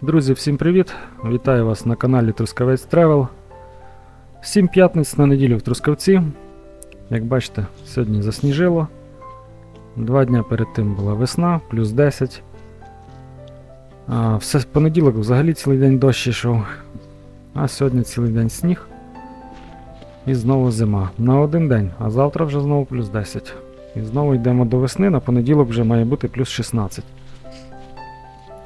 Друзі, всім привіт! Вітаю вас на каналі Трускавець Тревел. Сім п'ятниць на неділю в Трускавці. Як бачите, сьогодні засніжило. Два дня перед тим була весна, плюс 10. А, все понеділок взагалі цілий день дощ йшов. А сьогодні цілий день сніг. І знову зима. На один день, а завтра вже знову плюс 10. І знову йдемо до весни, на понеділок вже має бути плюс 16.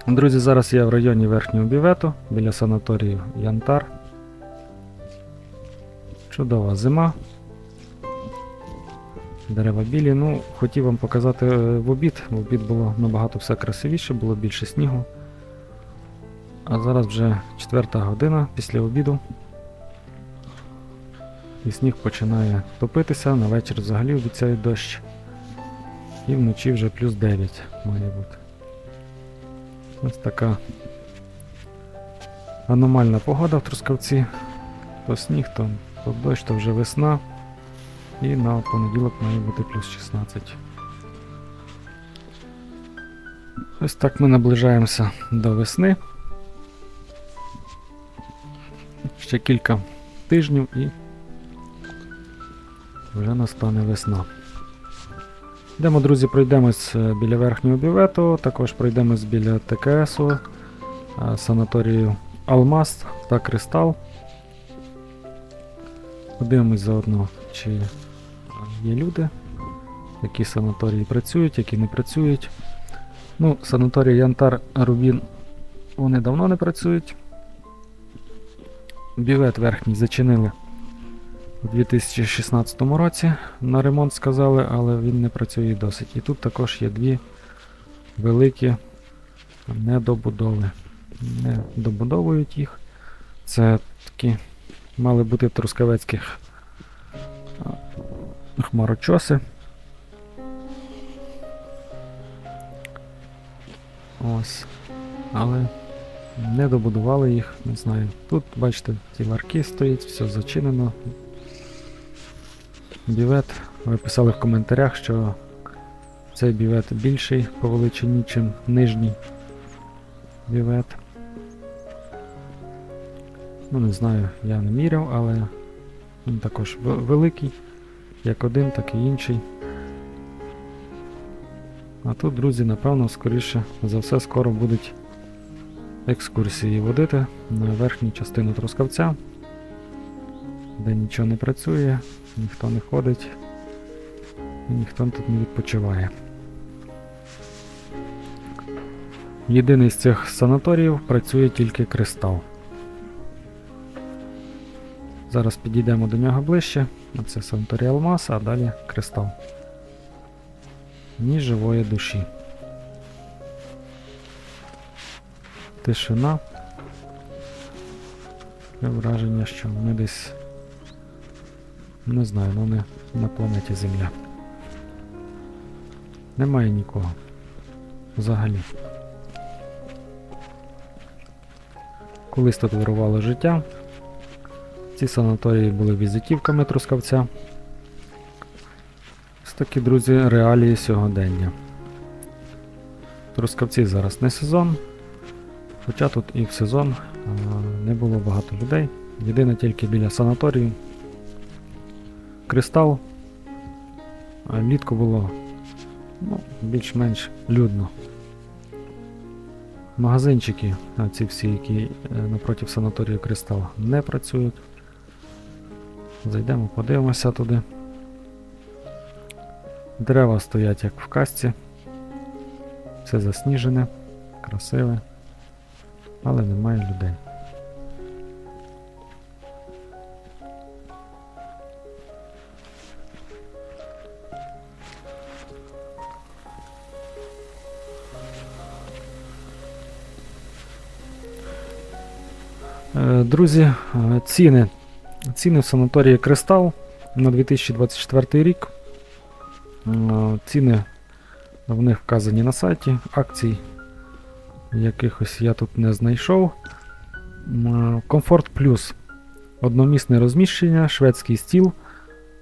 Друзі, зараз я в районі верхнього бівету, біля санаторію Янтар. Чудова зима. Дерева білі. Ну, хотів вам показати е, в обід. В обід було набагато все красивіше, було більше снігу. А зараз вже четверта година після обіду. І сніг починає топитися, на вечір взагалі обіцяють дощ. І вночі вже плюс 9 має бути. Ось така аномальна погода в Трускавці. То сніг, то, то дощ, то вже весна. І на понеділок має бути плюс 16. Ось так ми наближаємося до весни. Ще кілька тижнів і вже настане весна. Йдемо, друзі, пройдемось е, біля верхнього бювету, також пройдемось біля ТКСу, е, санаторію Алмаз та Кристал. Подивимось заодно, чи є люди, які санаторії працюють, які не працюють. Ну, санаторії Янтар Рубін вони давно не працюють. Бювет верхній зачинили у 2016 році на ремонт сказали, але він не працює досить. І тут також є дві великі недобудови. Не добудовують їх. Це такі мали бути трускавецьких хмарочоси. Ось. Але не добудували їх, не знаю. Тут, бачите, ті ларки стоять, все зачинено, Бівет. Ви писали в коментарях, що цей бівет більший по величині, чим нижній бівет. Ну, не знаю, я не міряв, але він також великий, як один, так і інший. А тут, друзі, напевно, скоріше за все скоро будуть екскурсії водити на верхню частину Трускавця, де нічого не працює, ніхто не ходить, і ніхто тут не відпочиває. Єдиний з цих санаторіїв працює тільки кристал. Зараз підійдемо до нього ближче. Це санаторій Алмаз, а далі кристал. Ні живої душі. Тишина. Враження, що ми десь не знаю, ну не на планеті Земля. Немає нікого. Взагалі. Колись тут вирувало життя. Ці санаторії були візитівками Трускавця. Ось такі, друзі, реалії сьогодення. Трускавці зараз не сезон, хоча тут і в сезон не було багато людей. Єдине тільки біля санаторію. Кристал. А Літку було ну, більш-менш людно. Магазинчики, ці всі, які е, напроти санаторію Кристал, не працюють. Зайдемо, подивимося туди. Дерева стоять як в касці. Все засніжене, красиве, але немає людей. Друзі, е, ціни. Ціни в санаторії Кристал на 2024 рік. Е, Ціни в них вказані на сайті. Акцій якихось я тут не знайшов. Комфорт плюс. Одномісне розміщення, шведський стіл.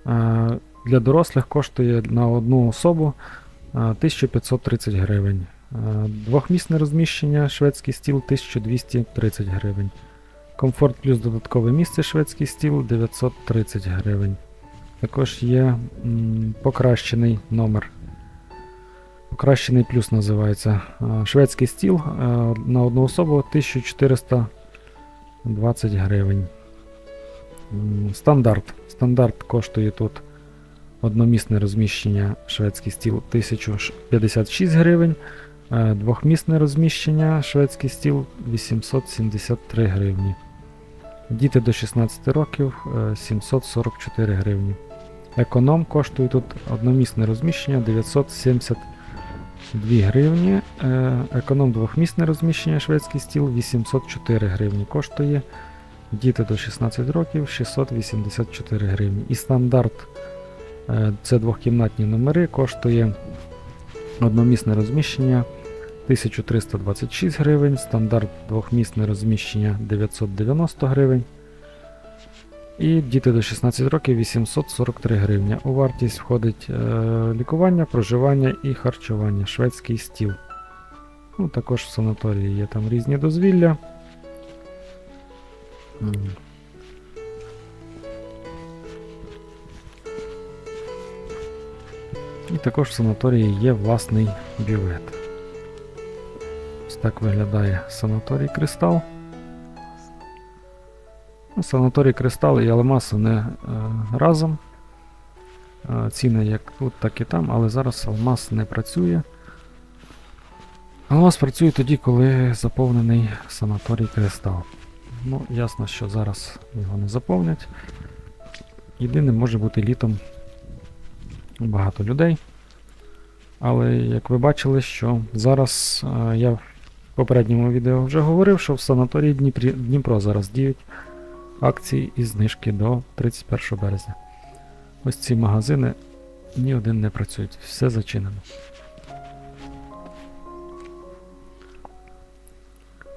Е, Для дорослих коштує на одну особу е, 1530 гривень. Двохмісне розміщення шведський стіл 1230 гривень. Комфорт плюс додаткове місце шведський стіл 930 гривень. Також є покращений номер. Покращений плюс називається. Шведський стіл на одну особу 1420 гривень. Стандарт. Стандарт коштує тут одномісне розміщення шведський стіл 1056 гривень. Е, Двохмісне розміщення шведський стіл 873 гривні. Діти до 16 років е, 744 гривні. Економ коштує тут одномісне розміщення 972 гривні. Е, Економ двохмісне розміщення шведський стіл 804 гривні коштує. Діти до 16 років 684 гривні. І стандарт е, це двохкімнатні номери, коштує одномісне розміщення 1326 гривень, стандарт двохмісне розміщення 990 гривень. І діти до 16 років 843 гривня. У вартість входить е, лікування, проживання і харчування, шведський стіл. Ну, також в санаторії є там різні дозвілля. І також в санаторії є власний бювет. Ось так виглядає санаторій Кристал. Ну, Санаторій Кристал і Алмаз вони е, разом. Е, ціни як тут, так і там, але зараз Алмаз не працює. Алмаз працює тоді, коли заповнений санаторій Кристал. Ну, ясно, що зараз його не заповнять. Єдине може бути літом багато людей. Але як ви бачили, що зараз е, я попередньому відео вже говорив, що в санаторії Дніпрі, Дніпро зараз діють акції і знижки до 31 березня. Ось ці магазини ні один не працюють, все зачинено.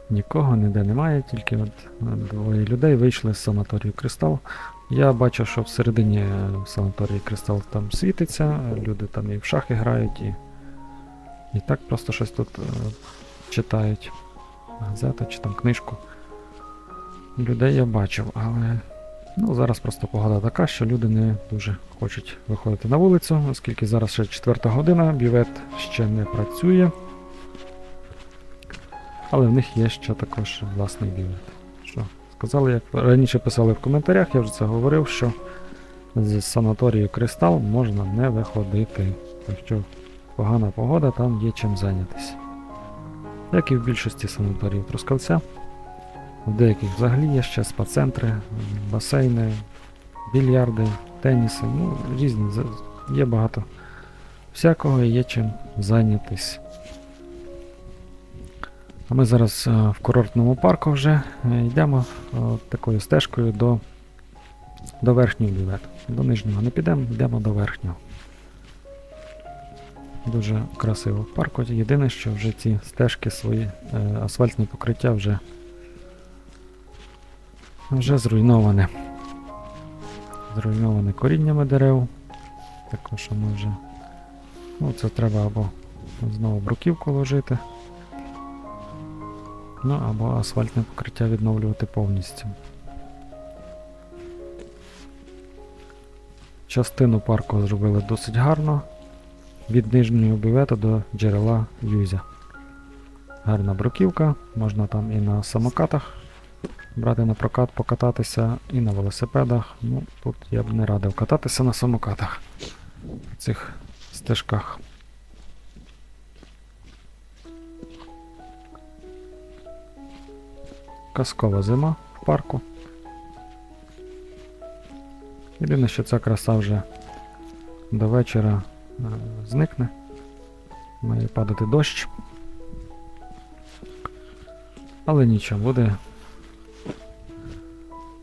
Нікого ніде немає, тільки от е, двоє людей вийшли з санаторію Кристал. Я бачу, що всередині санаторії Кристал там світиться, люди там і в шахи грають, і, і так просто щось тут е, читають. Газету чи там книжку. Людей я бачив, але ну, зараз просто погода така, що люди не дуже хочуть виходити на вулицю, оскільки зараз ще 4 година, бювет ще не працює. Але в них є ще також власний бювет. Що сказали, як раніше писали в коментарях, я вже це говорив, що з санаторію Кристал можна не виходити. Якщо погана погода, там є чим зайнятися. Як і в більшості санаторіїв Трускавця. В деяких взагалі є ще спа-центри, басейни, більярди, теніси, ну, різні. Є багато всякого і є чим зайнятись. А ми зараз е, в курортному парку вже е, йдемо е, такою стежкою до, до верхнього бювету. До нижнього не підемо, йдемо до верхнього. Дуже красиво в парку. Єдине, що вже ці стежки свої, е, асфальтне покриття вже, вже зруйноване. Зруйноване коріннями дерев. Також ми вже. Ну, це треба або знову бруківку ложити. Ну, або асфальтне покриття відновлювати повністю. Частину парку зробили досить гарно. Від нижнього бювету до джерела Юзя. Гарна бруківка, можна там і на самокатах брати на прокат, покататися, і на велосипедах. Ну, тут я б не радив кататися на самокатах в цих стежках. Казкова зима в парку. Єдине, що ця краса вже до вечора зникне. Має падати дощ. Але нічого, буде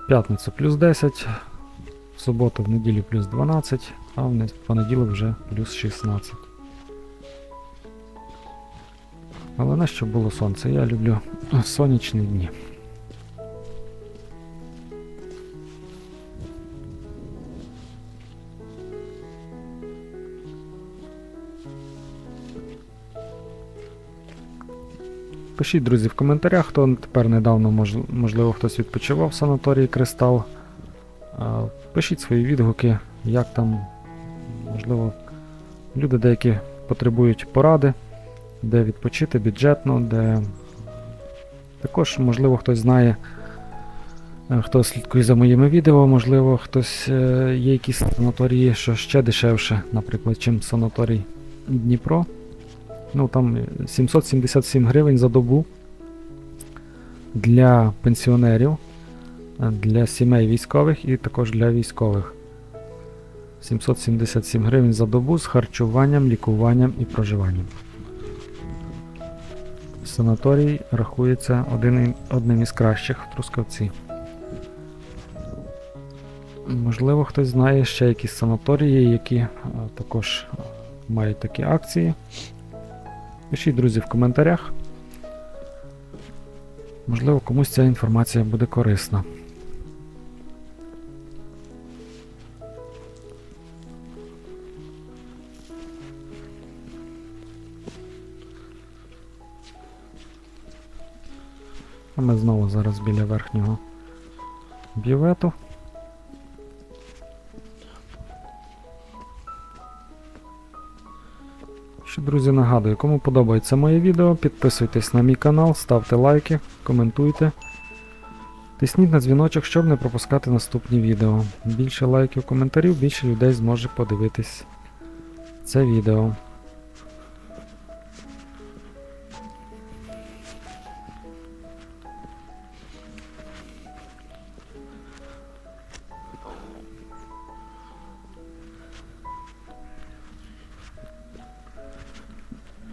п'ятницю плюс 10, в суботу, в неділю плюс 12, а в не- в понеділок вже плюс 16. Головне, щоб було сонце. Я люблю сонячні дні. Пишіть, друзі, в коментарях, хто тепер недавно, мож- можливо, хтось відпочивав в санаторії Кристал. Пишіть свої відгуки, як там, можливо, люди деякі потребують поради, де відпочити бюджетно, де також, можливо, хтось знає, е, хто слідкує за моїми відео, можливо, хтось е, є якісь санаторії, що ще дешевше, наприклад, чим санаторій Дніпро. Ну там е, 777 гривень за добу для пенсіонерів, для сімей військових і також для військових. 777 гривень за добу з харчуванням, лікуванням і проживанням. Санаторій рахується один, одним із кращих в Трускавці. Можливо, хтось знає ще якісь санаторії, які також мають такі акції. Пишіть, друзі, в коментарях. Можливо, комусь ця інформація буде корисна. А ми знову зараз біля верхнього бювету. Друзі, нагадую, кому подобається моє відео, підписуйтесь на мій канал, ставте лайки, коментуйте. Тисніть на дзвіночок, щоб не пропускати наступні відео. Більше лайків, коментарів, більше людей зможе подивитись це відео.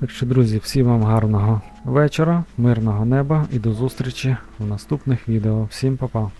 Так що, друзі, всім вам гарного вечора, мирного неба і до зустрічі в наступних відео. Всім па-па!